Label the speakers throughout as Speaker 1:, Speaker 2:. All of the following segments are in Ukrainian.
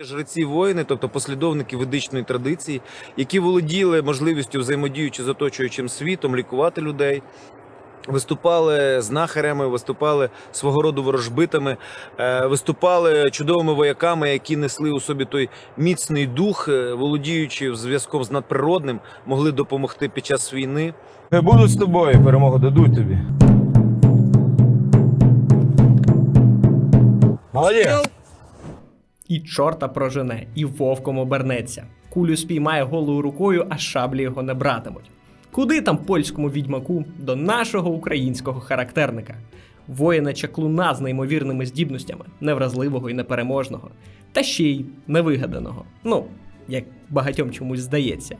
Speaker 1: Жреці воїни, тобто послідовники ведичної традиції, які володіли можливістю взаємодіючи з оточуючим світом, лікувати людей. Виступали знахарями, виступали свого роду ворожбитами, е, виступали чудовими вояками, які несли у собі той міцний дух, е, володіючи зв'язком з надприродним, могли допомогти під час війни.
Speaker 2: Не будуть з тобою, перемогу дадуть тобі. Молодець!
Speaker 3: І чорта прожене, і вовком обернеться. Кулю спіймає голою рукою, а шаблі його не братимуть. Куди там польському відьмаку до нашого українського характерника? Воїна чаклуна з неймовірними здібностями, невразливого і непереможного, та ще й невигаданого. Ну, як багатьом чомусь здається.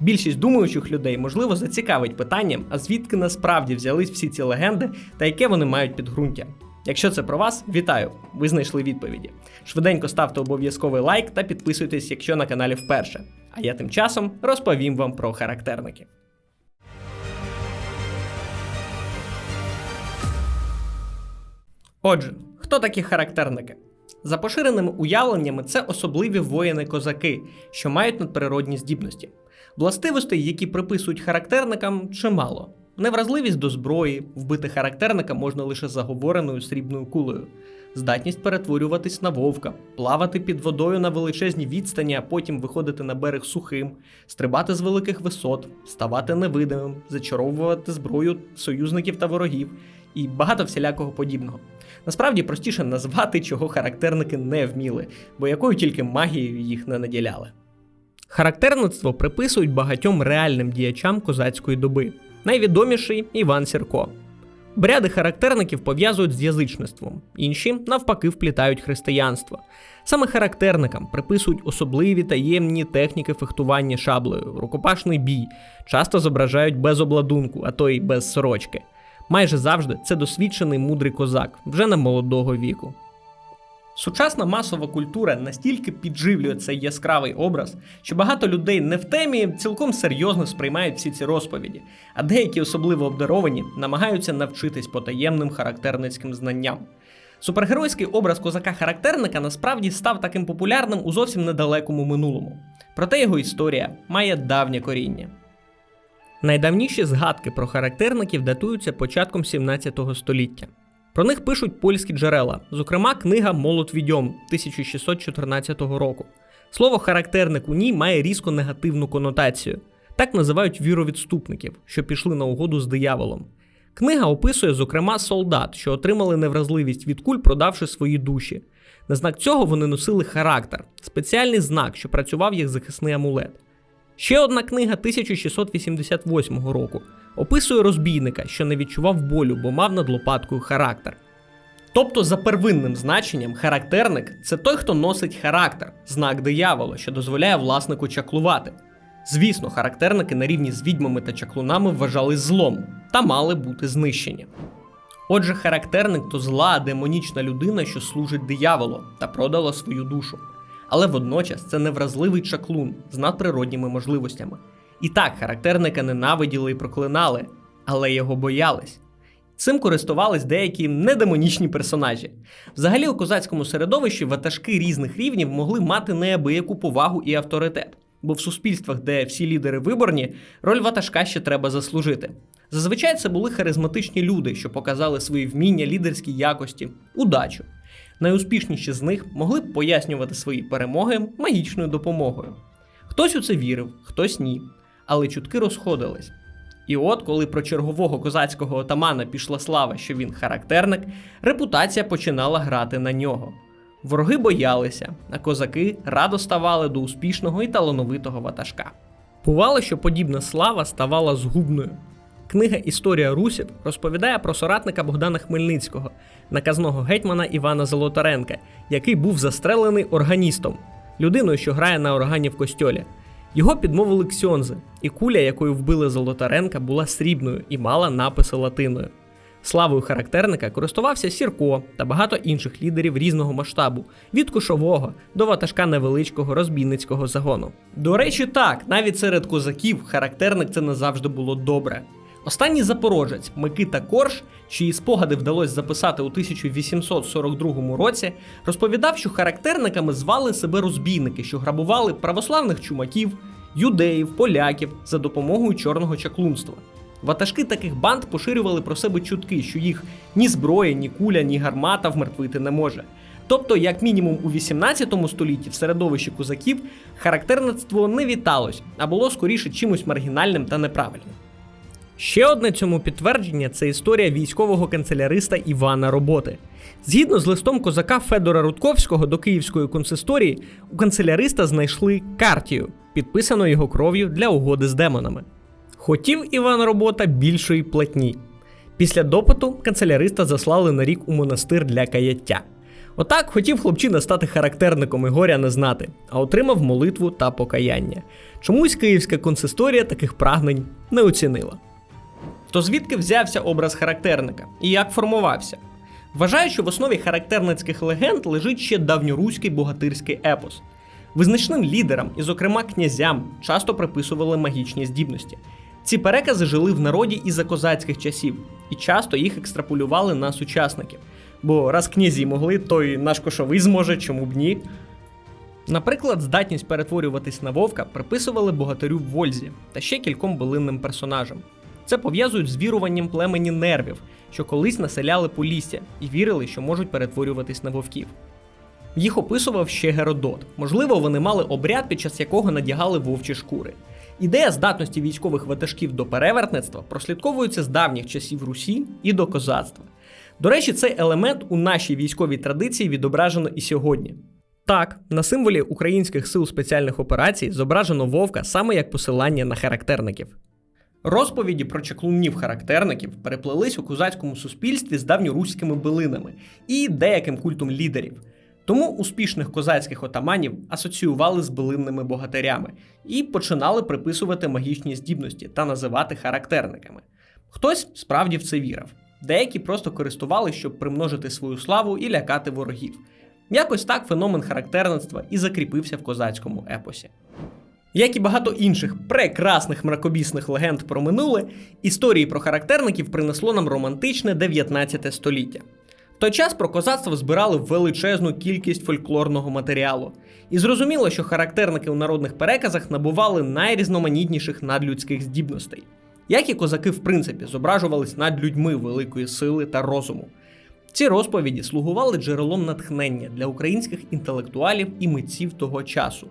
Speaker 3: Більшість думаючих людей, можливо, зацікавить питанням, а звідки насправді взялись всі ці легенди та яке вони мають підґрунтя. Якщо це про вас, вітаю! Ви знайшли відповіді. Швиденько ставте обов'язковий лайк та підписуйтесь, якщо на каналі вперше. А я тим часом розповім вам про характерники. Отже, хто такі характерники? За поширеними уявленнями, це особливі воїни-козаки, що мають надприродні здібності. Властивостей, які приписують характерникам, чимало. Невразливість до зброї, вбити характерника можна лише заговореною срібною кулею, здатність перетворюватись на вовка, плавати під водою на величезні відстані, а потім виходити на берег сухим, стрибати з великих висот, ставати невидимим, зачаровувати зброю союзників та ворогів і багато всілякого подібного. Насправді простіше назвати, чого характерники не вміли, бо якою тільки магією їх не наділяли. Характерництво приписують багатьом реальним діячам козацької доби. Найвідоміший Іван Сірко. Бряди характерників пов'язують з язичництвом, інші навпаки вплітають християнство. Саме характерникам приписують особливі таємні техніки фехтування шаблею, рукопашний бій, часто зображають без обладунку, а то й без сорочки. Майже завжди це досвідчений мудрий козак, вже не молодого віку. Сучасна масова культура настільки підживлює цей яскравий образ, що багато людей не в темі цілком серйозно сприймають всі ці розповіді, а деякі особливо обдаровані намагаються навчитись потаємним характерницьким знанням. Супергеройський образ козака-характерника насправді став таким популярним у зовсім недалекому минулому. Проте його історія має давнє коріння. Найдавніші згадки про характерників датуються початком 17 століття. Про них пишуть польські джерела, зокрема книга Молот відьом 1614 року. Слово характерник у ній має різко негативну конотацію. Так називають віровідступників, що пішли на угоду з дияволом. Книга описує, зокрема, солдат, що отримали невразливість від куль, продавши свої душі. На знак цього вони носили характер, спеціальний знак, що працював як захисний амулет. Ще одна книга 1688 року описує розбійника, що не відчував болю, бо мав над лопаткою характер. Тобто, за первинним значенням, характерник це той, хто носить характер, знак диявола, що дозволяє власнику чаклувати. Звісно, характерники на рівні з відьмами та чаклунами вважались злом та мали бути знищені. Отже, характерник то зла демонічна людина, що служить дияволу та продала свою душу. Але водночас це невразливий чаклун з надприродніми можливостями. І так, характерника ненавиділи і проклинали, але його боялись. Цим користувались деякі недемонічні персонажі. Взагалі, у козацькому середовищі ватажки різних рівнів могли мати неабияку повагу і авторитет. Бо в суспільствах, де всі лідери виборні, роль ватажка ще треба заслужити. Зазвичай це були харизматичні люди, що показали свої вміння, лідерські якості, удачу. Найуспішніші з них могли б пояснювати свої перемоги магічною допомогою. Хтось у це вірив, хтось ні, але чутки розходились. І от, коли про чергового козацького отамана пішла слава, що він характерник, репутація починала грати на нього. Вороги боялися, а козаки радо ставали до успішного і талановитого ватажка. Бувало, що подібна слава ставала згубною. Книга Історія русів розповідає про соратника Богдана Хмельницького, наказного гетьмана Івана Золотаренка, який був застрелений органістом, людиною, що грає на органі в костьолі. Його підмовили ксьонзи, і куля, якою вбили Золотаренка, була срібною і мала написи латиною. Славою характерника користувався Сірко та багато інших лідерів різного масштабу, від кошового до ватажка невеличкого розбійницького загону. До речі, так, навіть серед козаків характерник це не завжди було добре. Останній запорожець Микита Корж, чиї спогади вдалося записати у 1842 році, розповідав, що характерниками звали себе розбійники, що грабували православних чумаків, юдеїв, поляків за допомогою чорного чаклунства. Ватажки таких банд поширювали про себе чутки, що їх ні зброя, ні куля, ні гармата вмертвити не може. Тобто, як мінімум у 18 столітті в середовищі козаків характерництво не віталось, а було скоріше чимось маргінальним та неправильним. Ще одне цьому підтвердження це історія військового канцеляриста Івана Роботи. Згідно з листом козака Федора Рудковського до Київської консисторії, у канцеляриста знайшли картію, підписану його кров'ю для угоди з демонами. Хотів Іван Робота більшої платні. Після допиту канцеляриста заслали на рік у монастир для каяття. Отак хотів хлопчина стати характерником і горя не знати, а отримав молитву та покаяння. Чомусь київська консисторія таких прагнень не оцінила. То звідки взявся образ характерника і як формувався? Вважаю, що в основі характерницьких легенд лежить ще давньоруський богатирський епос. Визначним лідерам, і, зокрема, князям, часто приписували магічні здібності. Ці перекази жили в народі і за козацьких часів, і часто їх екстраполювали на сучасників. Бо раз князі могли, то й наш кошовий зможе, чому б ні. Наприклад, здатність перетворюватись на вовка приписували богатирю Вользі та ще кільком билинним персонажам. Це пов'язують з віруванням племені нервів, що колись населяли Полісся і вірили, що можуть перетворюватись на вовків. Їх описував ще Геродот. Можливо, вони мали обряд, під час якого надягали вовчі шкури. Ідея здатності військових ватажків до перевертництва прослідковується з давніх часів Русі і до козацтва. До речі, цей елемент у нашій військовій традиції відображено і сьогодні. Так, на символі українських сил спеціальних операцій зображено вовка саме як посилання на характерників. Розповіді про чаклунів характерників переплелись у козацькому суспільстві з давньоруськими билинами і деяким культом лідерів. Тому успішних козацьких отаманів асоціювали з билинними богатирями і починали приписувати магічні здібності та називати характерниками. Хтось справді в це вірив, деякі просто користували, щоб примножити свою славу і лякати ворогів. Якось так феномен характерництва і закріпився в козацькому епосі. Як і багато інших прекрасних мракобісних легенд про минуле, історії про характерників принесло нам романтичне 19 століття. В той час про козацтво збирали величезну кількість фольклорного матеріалу. І зрозуміло, що характерники у народних переказах набували найрізноманітніших надлюдських здібностей. Як і козаки, в принципі, зображувались над людьми великої сили та розуму. Ці розповіді слугували джерелом натхнення для українських інтелектуалів і митців того часу.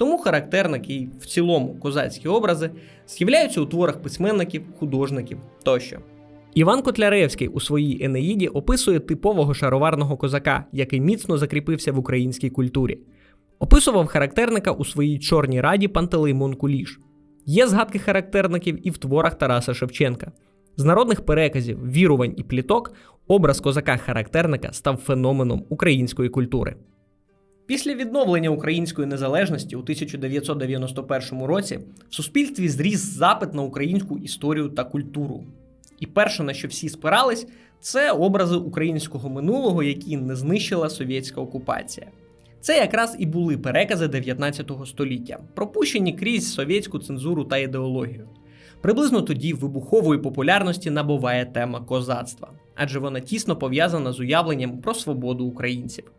Speaker 3: Тому характерники і в цілому козацькі образи з'являються у творах письменників, художників тощо. Іван Котляревський у своїй Енеїді описує типового шароварного козака, який міцно закріпився в українській культурі. Описував характерника у своїй чорній раді Пантелеймон Куліш. Є згадки характерників і в творах Тараса Шевченка. З народних переказів, вірувань і пліток образ козака-характерника став феноменом української культури. Після відновлення української незалежності у 1991 році в суспільстві зріс запит на українську історію та культуру. І перше, на що всі спирались, це образи українського минулого, які не знищила совєтська окупація. Це якраз і були перекази 19 століття, пропущені крізь совєтську цензуру та ідеологію. Приблизно тоді вибухової популярності набуває тема козацтва, адже вона тісно пов'язана з уявленням про свободу українців.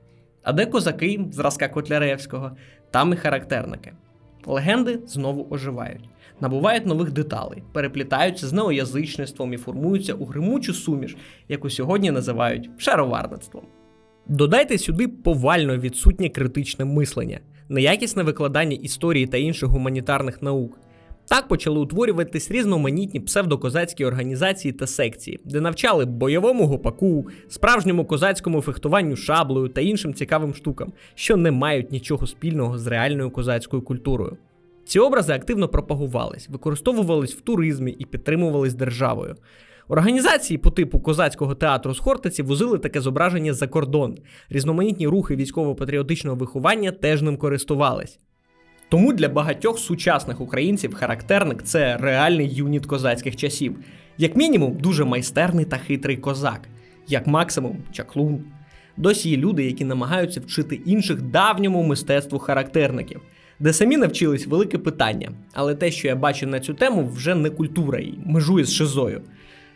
Speaker 3: А де козаки зразка Котляревського, там і характерники. Легенди знову оживають, набувають нових деталей, переплітаються з неоязичництвом і формуються у гримучу суміш, яку сьогодні називають шароварництвом. Додайте сюди повально відсутнє критичне мислення, неякісне викладання історії та інших гуманітарних наук. Так почали утворюватись різноманітні псевдокозацькі організації та секції, де навчали бойовому гопаку, справжньому козацькому фехтуванню шаблею та іншим цікавим штукам, що не мають нічого спільного з реальною козацькою культурою. Ці образи активно пропагувались, використовувались в туризмі і підтримувались державою. Організації по типу козацького театру з Хортиці возили таке зображення за кордон. Різноманітні рухи військово-патріотичного виховання теж ним користувались. Тому для багатьох сучасних українців характерник це реальний юніт козацьких часів, як мінімум, дуже майстерний та хитрий козак, як максимум чаклун. Досі є люди, які намагаються вчити інших давньому мистецтву характерників. де самі навчились велике питання. Але те, що я бачу на цю тему, вже не культура і межує з шизою.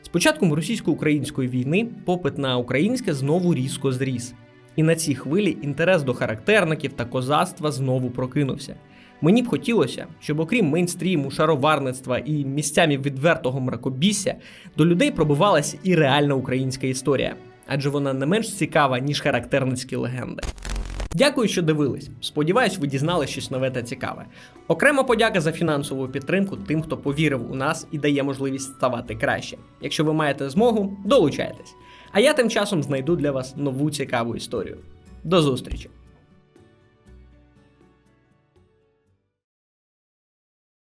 Speaker 3: З початком російсько-української війни попит на українське знову різко зріс. І на цій хвилі інтерес до характерників та козацтва знову прокинувся. Мені б хотілося, щоб окрім мейнстріму, шароварництва і місцями відвертого мракобісся, до людей пробивалася і реальна українська історія, адже вона не менш цікава, ніж характерницькі легенди. Дякую, що дивились. Сподіваюсь, ви дізнали щось нове та цікаве. Окрема подяка за фінансову підтримку тим, хто повірив у нас і дає можливість ставати краще. Якщо ви маєте змогу, долучайтесь. А я тим часом знайду для вас нову цікаву історію. До зустрічі!